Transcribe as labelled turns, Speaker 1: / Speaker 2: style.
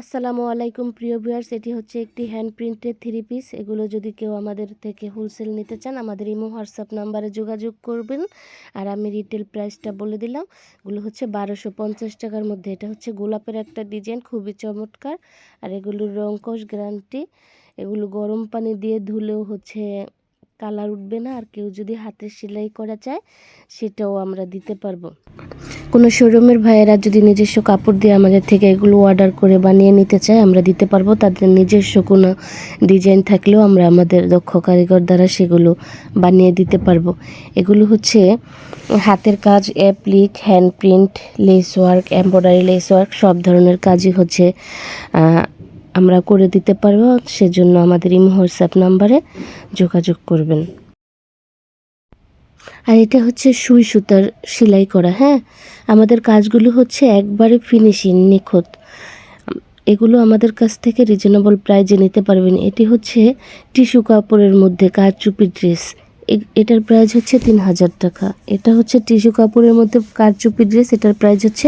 Speaker 1: আসসালামু আলাইকুম, প্রিয় ভিউয়ার্স। এটি হচ্ছে একটি হ্যান্ড প্রিন্টেড থ্রি পিস এগুলো যদি কেউ আমাদের থেকে হোলসেল নিতে চান, আমাদের ইমো হোয়াটসঅ্যাপ নাম্বারে যোগাযোগ করবেন। আর আমি রিটেল প্রাইসটা বলে দিলাম। এগুলো হচ্ছে বারোশো পঞ্চাশ টাকার মধ্যে। এটা হচ্ছে গোলাপের একটা ডিজাইন খুবই চমৎকার। আর এগুলোর রঙ্কশ গ্যারান্টি এগুলো গরম পানি দিয়ে ধুলেও হচ্ছে কালার উঠবে না। আর কেউ যদি হাতের সেলাই করা চায়, সেটাও আমরা দিতে পারব। কোনো শোরুমের ভাইয়েরা যদি নিজস্ব কাপড় দিয়ে আমাদের থেকে এগুলো অর্ডার করে বানিয়ে নিতে চায়, আমরা দিতে পারব। তাদের নিজস্ব কোনো ডিজাইন থাকলেও আমরা আমাদের দক্ষ কারিগর দ্বারা সেগুলো বানিয়ে দিতে পারব। এগুলো হচ্ছে হাতের কাজ applique hand print lace work embroidery lace work সব ধরনের কাজই হচ্ছে আমরা করে দিতে পারব। সেজন্য আমাদের ইমো হোয়াটসঅ্যাপ নাম্বারে যোগাযোগ করবেন। আর এটা হচ্ছে সুই সুতার সেলাই করা হ্যাঁ? আমাদের কাজগুলো হচ্ছে একবারে ফিনিশিং নিখুঁত। এগুলো আমাদের কাছ থেকে রিজনেবল প্রাইজে নিতে পারবেন। এটি হচ্ছে টিস্যু কাপড়ের মধ্যে কারচুপি ড্রেস। এটার প্রাইস হচ্ছে তিন হাজার টাকা। এটা হচ্ছে টিস্যু কাপড়ের মধ্যে কারচুপি ড্রেস, এটার প্রাইস হচ্ছে